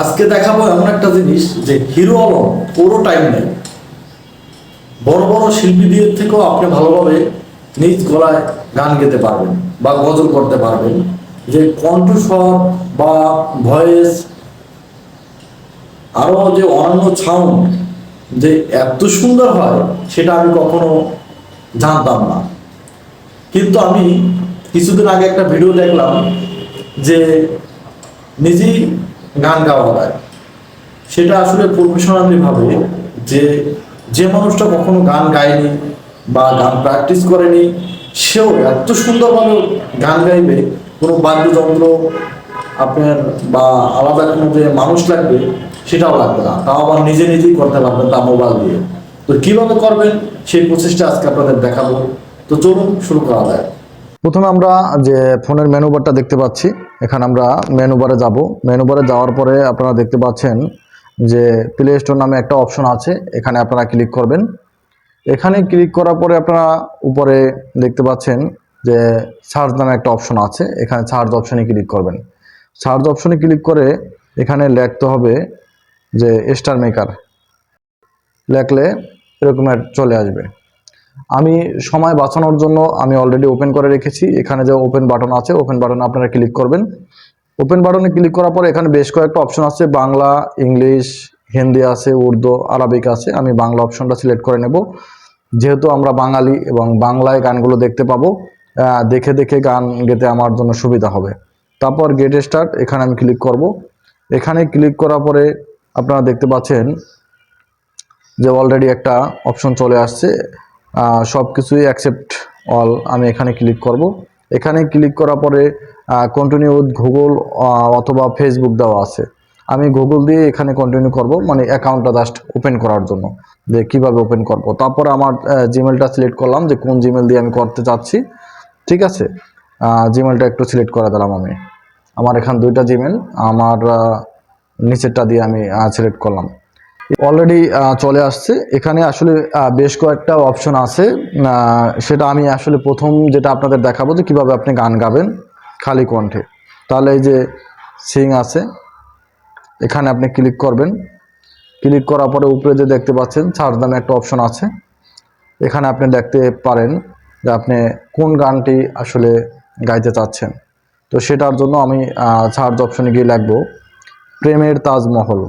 আজকে দেখাবো এমন একটা জিনিস যে হিরো আলম পুরো টাইম নেই। বড় বড় শিল্পীদের থেকেও আপনি ভালোভাবে নিজ গলায় গান গেতে পারবেন বা গজল করতে পারবেন। যে কণ্ঠস্বর বা ভয়েস, আরও যে অন্যান্য সাউন্ড যে এত সুন্দর হয়, সেটা আমি কখনো জানতাম না। কিন্তু আমি কিছুদিন আগে একটা ভিডিও দেখলাম যে নিজেই গান গাওয়া যায় সেটা আসলে ভাবে যে যে মানুষটা কখনো গান গায়নি বা গান প্র্যাকটিস করেনি, সেও এত সুন্দরভাবে গান গাইবে, কোনো বাদ্যযন্ত্র আপনার বা আলাদা কোনো যে মানুষ লাগবে, সেটাও লাগবে না। তাও আবার নিজে নিজেই করতে পারবেন তা মোবাইল দিয়ে। তো কীভাবে করবেন, সেই প্রচেষ্টা আজকে আপনাদের দেখাবো। তো চলুন, শুরু করা যায় প্রথমে আমরা যে ফোনের মেনু বারটা দেখতে পাচ্ছি, এখানে আমরা মেনু বারে যাব। মেনু বারে যাওয়ার পরে আপনারা দেখতে পাচ্ছেন যে প্লে স্টোর নামে একটা অপশন আছে, এখানে আপনারা ক্লিক করবেন। এখানে ক্লিক করার পরে আপনারা উপরে দেখতে পাচ্ছেন যে সার্চ নামে একটা অপশন আছে, এখানে সার্চ অপশনে ক্লিক করবেন। সার্চ অপশনে ক্লিক করে এখানে লিখতে হবে যে স্টার মেকার লেখলে এরকমের চলে আসবে। আমি সময় বাঁচানোর জন্য আমি অলরেডি ওপেন করে রেখেছি। এখানে যে ওপেন বাটন আছে ওপেন বাটনে আপনারা ক্লিক করবেন। ওপেন বাটনে ক্লিক করার পরে এখানে বেশ কয়েকটা অপশন আছে। বাংলা, ইংলিশ, হিন্দি আছে, উর্দু, আরবিক আছে। আমি বাংলা অপশনটা সিলেক্ট করে নেব। যেহেতু আমরা বাঙালি এবং বাংলায় গানগুলো দেখতে পাবো দেখে দেখে গান গেতে আমার জন্য সুবিধা হবে। তারপর গেট স্টার্ট এখানে আমি ক্লিক করব। এখানে ক্লিক করার পরে আপনারা দেখতে পাচ্ছেন যে অলরেডি একটা অপশন চলে আসছে। সব কিছুই অ্যাকসেপ্ট অল আমি এখানে ক্লিক করব। এখানে ক্লিক করার পরে কন্টিনিউ উইথ গুগল অথবা ফেসবুক দেওয়া আছে। আমি গুগল দিয়ে এখানে কন্টিনিউ করব মানে অ্যাকাউন্টটা জাস্ট ওপেন করার জন্য, যে কীভাবে ওপেন করব। তারপরে আমার জিমেলটা সিলেক্ট করলাম যে কোন জিমেল দিয়ে আমি করতে চাচ্ছি। ঠিক আছে? জিমেলটা একটু সিলেক্ট করে দিলাম আমি। আমার এখান দুইটা জিমেল আমার নিচেরটা দিয়ে আমি সিলেক্ট করলাম। অলরেডি চলে আসছে। এখানে আসলে বেশ কয়েকটা অপশন আছে। সেটা আমি আসলে প্রথম যেটা আপনাদের দেখাবো যে কীভাবে আপনি গান গাবেন খালি কণ্ঠে। তাহলে এই যে সিং আছে, এখানে আপনি ক্লিক করবেন। ক্লিক করার পরে উপরে যে দেখতে পাচ্ছেন সার্চ নামে একটা অপশন আছে। এখানে আপনি দেখতে পারেন যে আপনি কোন গানটি আসলে গাইতে চাচ্ছেন। তো সেটার জন্য আমি সার্চ অপশনে গিয়ে লিখব, প্রেমের তাজমহল।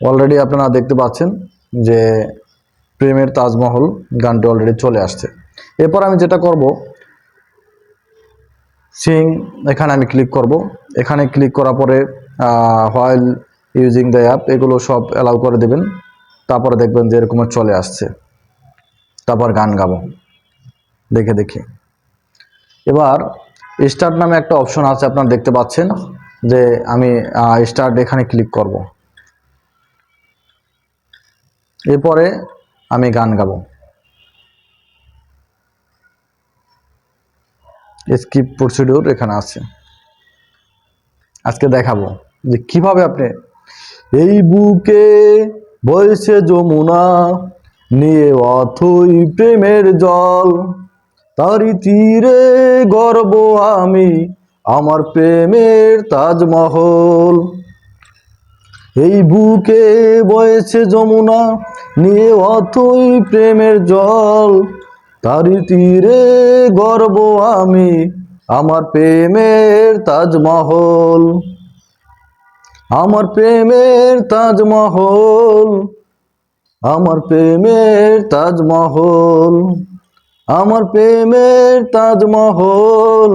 অলরেডি আপনারা দেখতে পাচ্ছেন যে প্রেমের তাজমহল গানটি অলরেডি চলে আসছে। এরপর আমি যেটা করব সিং এখানে আমি ক্লিক করব। এখানে ক্লিক করার পরে হোয়াইল ইউজিং দ্য অ্যাপ এগুলো সব অ্যালাউ করে দেবেন। তারপরে দেখবেন যে এরকম চলে আসছে। তারপর গান গাবো। দেখে দেখে। এবার স্টার্ট নামে একটা অপশন আছে, আপনারা দেখতে পাচ্ছেন যে আমি স্টার্ট এখানে ক্লিক করব। এরপরে আমি গান গাবো। স্কিপ প্রসিডিউর এখানে আছে। আজকে দেখাবো যে কীভাবে আপনি এই বুকে বয়সে যমুনা নিয়ে অথই প্রেমের জল। তারি তীরে গর্ব আমি, আমার প্রেমের তাজমহল। এই বুকে বয়েছে যমুনা, নিয়ে অথই প্রেমের জল। তারি তীরে গর্ব আমি, আমার প্রেমের তাজমহল। আমার প্রেমের তাজমহল। আমার প্রেমের তাজমহল, আমার প্রেমের তাজমহল,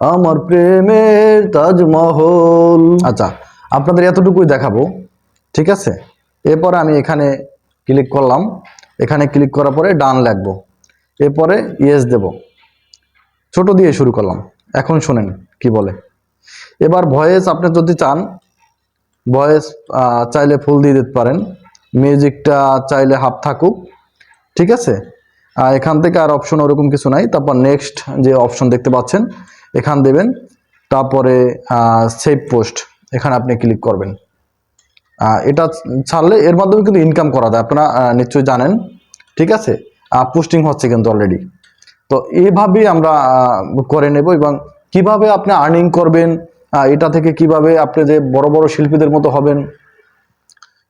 আমার প্রেমের তাজমহল। আচ্ছা আপনাদের এতটুকুই দেখাবো, ঠিক আছে? এরপরে আমি এখানে ক্লিক করলাম, এখানে ক্লিক করার পরে ডান লাগবো, এরপরে ইয়েস দেব। ছোট দিয়ে শুরু করলাম, এখন শুনেন কি বলে। এবার ভয়েস আপনি যদি চান, ভয়েস চাইলে ফুল দিয়ে দিতে পারেন। মিউজিকটা চাইলে হাফ থাকুক ঠিক আছে? আহ, এখান থেকে আর অপশন ওরকম কিছু নাই। তারপর নেক্সট যে অপশন দেখতে পাচ্ছেন এখান দেবেন। তারপরে সেভ পোস্ট এখানে আপনি ক্লিক করবেন। এটা ছাড়লে এর মাধ্যমে কিন্তু ইনকাম করা যায়। আপনারা নিশ্চয়ই জানেন ঠিক আছে? পোস্টিং হচ্ছে কিন্তু অলরেডি তো এইভাবেই আমরা করে নেব এবং কীভাবে আপনি আর্নিং করবেন এটা থেকে কীভাবে আপনি যে বড় বড় শিল্পীদের মতো হবেন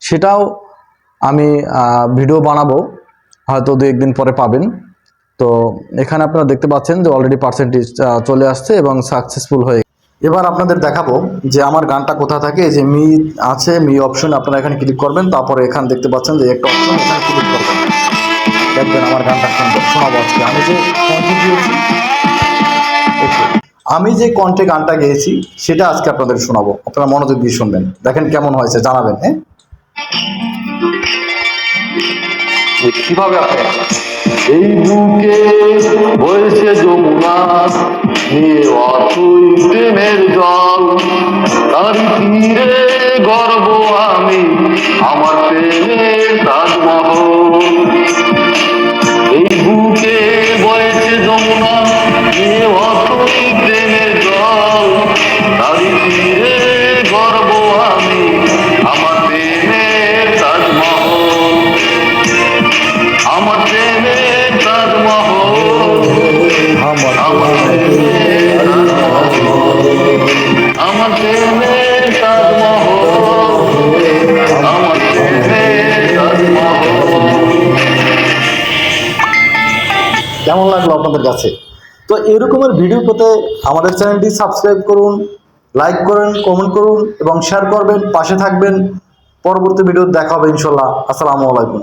সেটাও আমি ভিডিও বানাবো। হয়তো দু একদিন পরে পাবেন। তো এখানে আপনারা দেখতে পাচ্ছেন যে অলরেডি পার্সেন্টেজ চলে আসছে এবং সাকসেসফুল হয়ে এবার আপনাদের দেখাবো যে আমার গানটা কোথা থাকে। যে মি আছে, মি অপশন আপনারা এখানে ক্লিক করবেন। তারপরে এখানে দেখতে পাচ্ছেন যে একটা অপশন এখানে ক্লিক করবেন। দেখবেন আমার গানটা শুনব আজকে। আমি যে গিয়েছি আমি যে কণ্ঠে গানটা গেয়েছি, সেটা আজকে আপনাদের শোনাবো। আপনারা মনোযোগ দিয়ে শুনবেন। দেখেন কেমন হয়েছে, জানাবেন হ্যাঁ? কীভাবে আপনি এই বুকে বইছে যমুনা নিয়ে অতুই প্রেমের জল তার তীরে গর্ব আমি, আমার প্রেমের তাজমহল। কেমন লাগল আপনাদের কাছে? তো এরকমের ভিডিও পেতে আমাদের চ্যানেলটি সাবস্ক্রাইব করুন লাইক করুন কমেন্ট করুন এবং শেয়ার করবেন, পাশে থাকবেন। পরবর্তী ভিডিও দেখা হবে ইনশাল্লাহ। আসসালামু আলাইকুম।